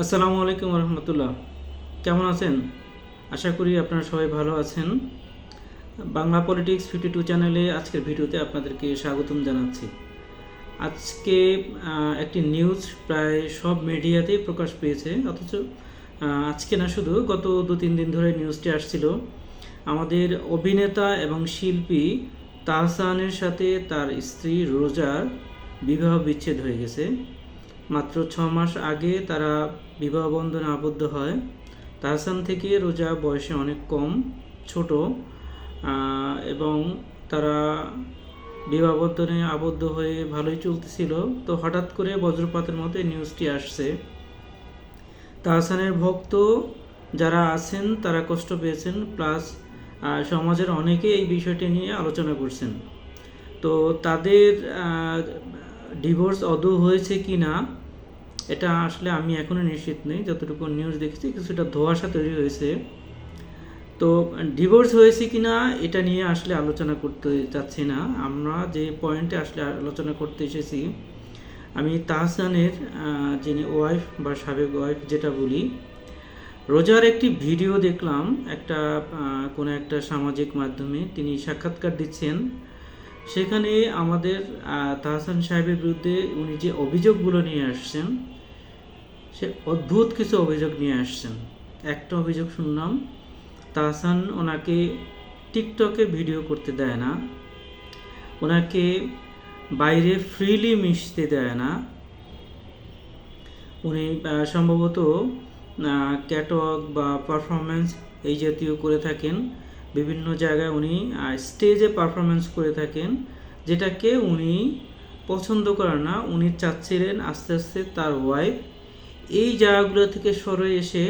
আসসালামু আলাইকুম রহমতুল্লাহ কেমন আছেন? আশা করি আপনারা সবাই ভালো আছেন। বাংলা পলিটিক্স ফিফটি টু চ্যানেলে আজকের ভিডিওতে আপনাদেরকে স্বাগতম জানাচ্ছি। আজকে একটি নিউজ প্রায় সব মিডিয়াতেই প্রকাশ পেয়েছে, অথচ আজকে না শুধু, গত দু তিন দিন ধরে নিউজটি আসছিল। আমাদের অভিনেতা এবং শিল্পী তাহসানের সাথে তার স্ত্রী রোজার বিবাহ বিচ্ছেদ হয়ে গেছে। মাত্র ছ মাস আগে তারা বিবাহ বন্ধনে আবদ্ধ হয়। তাহসান থেকে রোজা বয়সে অনেক কম, ছোট এবং তারা বিবাহ বন্ধনে আবদ্ধ হয়ে ভালোই চলতেছিল। তো হঠাৎ করে বজ্রপাতের মতো নিউজটি আসছে। তাহসানের ভক্ত যারা আছেন, তারা কষ্ট পেয়েছেন প্লাস সমাজের অনেকে এই বিষয়টি নিয়ে আলোচনা করছেন। তো তাদের ডিভোর্স অদৌ হয়েছে কি না এটা আসলে আমি এখনও নিশ্চিত নেই, যতটুকু নিউজ দেখেছি কিছুটা ধোঁয়াশা তৈরি হয়েছে। তো ডিভোর্স হয়েছে কি না এটা নিয়ে আসলে আলোচনা করতে চাচ্ছি না। আমরা যে পয়েন্টে আসলে আলোচনা করতে এসেছি, আমি তাহসানের যিনি ওয়াইফ বা সাবেক ওয়াইফ যেটা বলি, রোজার একটি ভিডিও দেখলাম, একটা কোনো একটা সামাজিক মাধ্যমে। তিনি সাক্ষাৎকার দিচ্ছেন সেখানে আমাদের তাহসান সাহেবের বিরুদ্ধে উনি যে অভিযোগগুলো নিয়ে আসছেন, সে অদ্ভুত কিছু অভিযোগ নিয়ে আসছেন। একটা অভিযোগ শুনলাম, তাহসান ওনাকে টিকটকে ভিডিও করতে দেয় না, ওনাকে বাইরে ফ্রিলি মিশতে দেয় না। উনি সম্ভবত ক্যাটওয়াক বা পারফরমেন্স এই জাতীয় করে থাকেন। বিভিন্ন জায়গায় উনি স্টেজে পারফরমেন্স করে থাকেন, যেটাকে উনি পছন্দ করেন না। উনি চাচ্ছিলেন আস্তে আস্তে তার ওয়াইফ এই জায়গাগুলো থেকে সরে এসে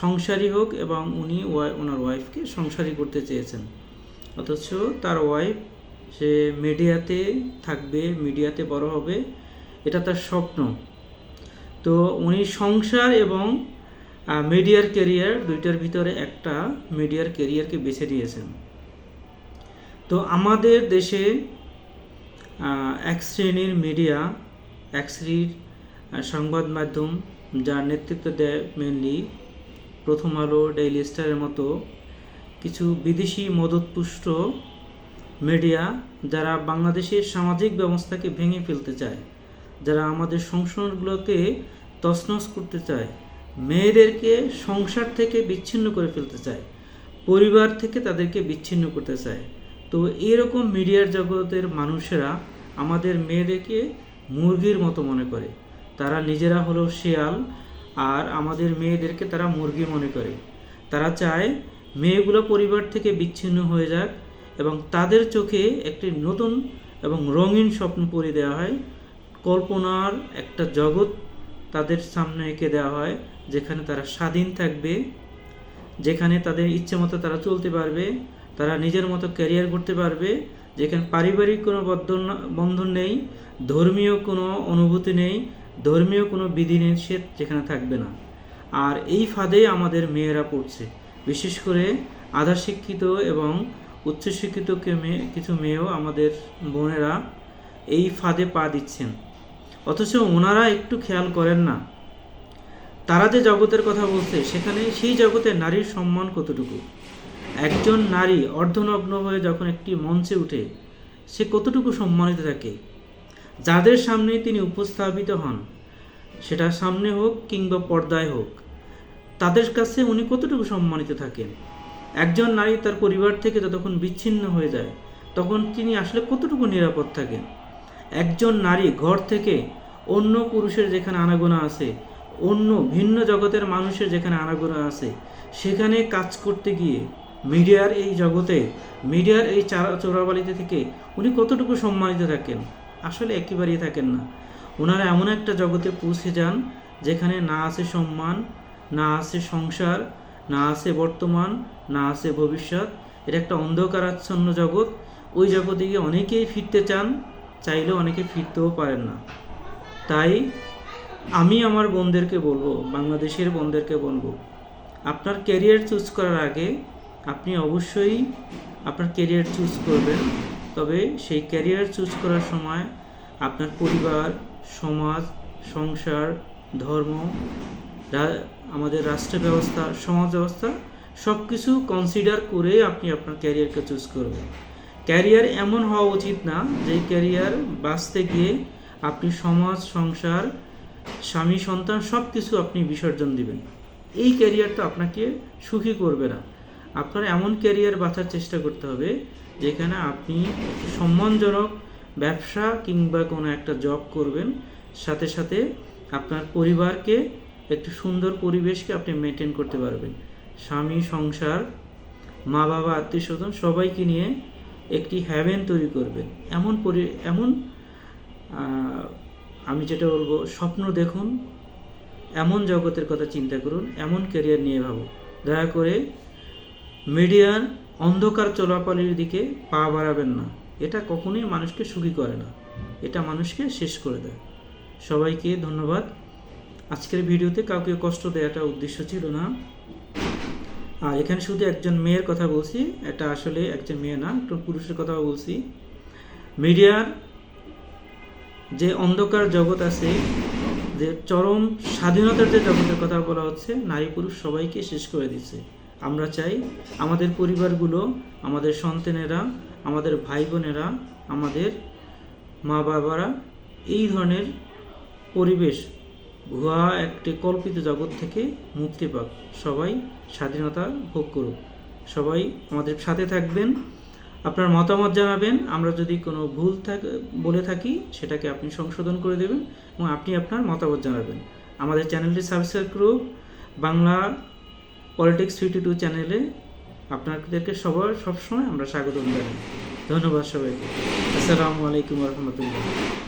সংসারী হোক এবং উনি ওয়াই ওনার ওয়াইফকে সংসারী করতে চেয়েছেন। অথচ তার ওয়াইফ সে মিডিয়াতে থাকবে মিডিয়াতে বড় হবে, এটা তার স্বপ্ন। তো উনি সংসার এবং মিডিয়ার কেরিয়ার দুইটার ভিতরে একটা মিডিয়ার কেরিয়ারকে বেছে দিয়েছেন তো আমাদের দেশে এক শ্রেণির মিডিয়া এক শ্রেণির সংবাদ মাধ্যম যার নেতৃত্ব দেয় মেনলি প্রথম আলো ডেইলি স্টারের মতো কিছু বিদেশি মদতপুষ্ট মিডিয়া যারা বাংলাদেশের সামাজিক ব্যবস্থাকে ভেঙে ফেলতে চায়, যারা আমাদের সংসারগুলোকে তছনছ করতে চায়। মেয়েদেরকে সংসার থেকে বিচ্ছিন্ন করে ফেলতে চায়, পরিবার থেকে তাদেরকে বিচ্ছিন্ন করতে চায়। তো এরকম মিডিয়ার জগতের মানুষেরা আমাদের মেয়েদেরকে মুরগির মতো মনে করে। তারা নিজেরা হলো শেয়াল আর আমাদের মেয়েদেরকে তারা মুরগি মনে করে। তারা চায় মেয়েগুলো পরিবার থেকে বিচ্ছিন্ন হয়ে যাক এবং তাদের চোখে একটি নতুন এবং রঙিন স্বপ্ন পরি দেওয়া হয়। কল্পনার একটা জগৎ তাদের সামনে এঁকে দেওয়া হয়, যেখানে তারা স্বাধীন থাকবে, যেখানে তাদের ইচ্ছে মতো তারা চলতে পারবে, তারা নিজের মতো ক্যারিয়ার করতে পারবে, যেখানে পারিবারিক কোনো বদ্ধন বন্ধন নেই, ধর্মীয় কোনো অনুভূতি নেই, ধর্মীয় কোনো বিধিনিষেধ যেখানে থাকবে না। আর এই ফাঁদে আমাদের মেয়েরা পড়ছে। বিশেষ করে আধা শিক্ষিত এবং উচ্চশিক্ষিত কিছু মেয়েও আমাদের বোনেরা এই ফাঁদে পা দিচ্ছেন। অথচ ওনারা একটু খেয়াল করেন না। তারা যে জগতের কথা বলছে সেখানে সেই জগতে নারীর সম্মান কতটুকু? একজন নারী অর্ধনগ্ন হয়ে যখন একটি মঞ্চে উঠে, সে কতটুকু সম্মানিত থাকে? যাদের সামনে তিনি উপস্থাপিত হন, সেটা সামনে হোক কিংবা পর্দায় হোক, তাদের কাছে উনি কতটুকু সম্মানিত থাকেন? একজন নারী তার পরিবার থেকে যতক্ষণ বিচ্ছিন্ন হয়ে যায়, তখন তিনি আসলে কতটুকু নিরাপদ থাকেন? একজন নারী ঘর থেকে অন্য পুরুষের যেখানে আনাগোনা আছে, অন্য ভিন্ন জগতের মানুষের যেখানে আনাগোনা আছে, সেখানে কাজ করতে গিয়ে মিডিয়ার এই জগতে, মিডিয়ার এই চারা চোরাবালিতে থেকে উনি কতটুকু সম্মানিত থাকেন? আসলে একেবারেই থাকেন না। ওনারা এমন একটা জগতে পৌঁছে যান, যেখানে না আছে সম্মান, না আছে সংসার, না আছে বর্তমান, না আছে ভবিষ্যৎ। এটা একটা অন্ধকারাচ্ছন্ন জগৎ। ওই জগতে গিয়ে অনেকেই ফিরতে চান। চাইলেও অনেকে ফিরতেও পারেন না। তাই আমি আমার বোনদেরকে বলব, বাংলাদেশের বোনদেরকে বলব, আপনার ক্যারিয়ার চুজ করার আগে আপনি অবশ্যই আপনার ক্যারিয়ার চুজ করবেন। তবে সেই ক্যারিয়ার চুজ করার সময় আপনার পরিবার, সমাজ, সংসার, ধর্ম আমাদের রাষ্ট্র ব্যবস্থা, সমাজ ব্যবস্থা সব কিছু কনসিডার করে আপনি আপনার ক্যারিয়ারকে চুজ করবেন। ক্যারিয়ার এমন হওয়া উচিত না যে ক্যারিয়ার বাঁচতে গিয়ে আপনি সমাজ, সংসার, স্বামী, সন্তান সব কিছু আপনি বিসর্জন দিবেন। এই ক্যারিয়ারটা আপনাকে সুখী করবে না। আপনার এমন ক্যারিয়ার বাঁচার চেষ্টা করতে হবে যেখানে আপনি সম্মানজনক ব্যবসা কিংবা কোনো একটা জব করবেন। সাথে সাথে আপনার পরিবারকে একটি সুন্দর পরিবেশকে আপনি মেনটেন করতে পারবেন। স্বামী, সংসার মা বাবা আত্মীয় স্বজন সবাইকে নিয়ে একটি হ্যাভেন তৈরি করবেন এমন পরি, এমন আমি যেটা বলব, স্বপ্ন দেখুন, এমন জগতের কথা চিন্তা করুন, এমন ক্যারিয়ার নিয়ে ভাবো দয়া করে মিডিয়ার অন্ধকার চলাপালির দিকে পা বাড়াবেন না। এটা কখনোই মানুষকে সুখী করে না। এটা মানুষকে শেষ করে দেয়। সবাইকে ধন্যবাদ। আজকের ভিডিওতে কাউকে কষ্ট দেওয়াটা উদ্দেশ্য ছিল না। আর এখানে শুধু একজন মেয়ের কথা বলছি, এটা আসলে একজন মেয়ে না, একটু পুরুষের কথা বলছি। মিডিয়ার যে অন্ধকার জগৎ আছে, যে চরম স্বাধীনতার যে জগতের কথা বলা হচ্ছে, নারী পুরুষ সবাইকে শেষ করে দিচ্ছে। আমরা চাই আমাদের পরিবারগুলো, আমাদের সন্তানেরা, আমাদের ভাই বোনেরা আমাদের মা বাবারা এই ধরনের পরিবেশ ভুয়া একটি কল্পিত জগৎ থেকে মুক্তি পাক। সবাই স্বাধীনতা ভোগ করুক। সবাই আমাদের সাথে থাকবেন। আপনার মতামত জানাবেন। আমরা যদি কোনো ভুল বলে থাকি, সেটাকে আপনি সংশোধন করে দেবেন এবং আপনি আপনার মতামত জানাবেন। আমাদের চ্যানেলটি সাবস্ক্রাইব করুক। বাংলা পলিটিক্স ফিফটি টু চ্যানেলে আপনাদেরকে সবার, সবসময় আমরা স্বাগত জানাই। ধন্যবাদ সবাইকে। আসসালামু আলাইকুম রহমতুল্লাহ।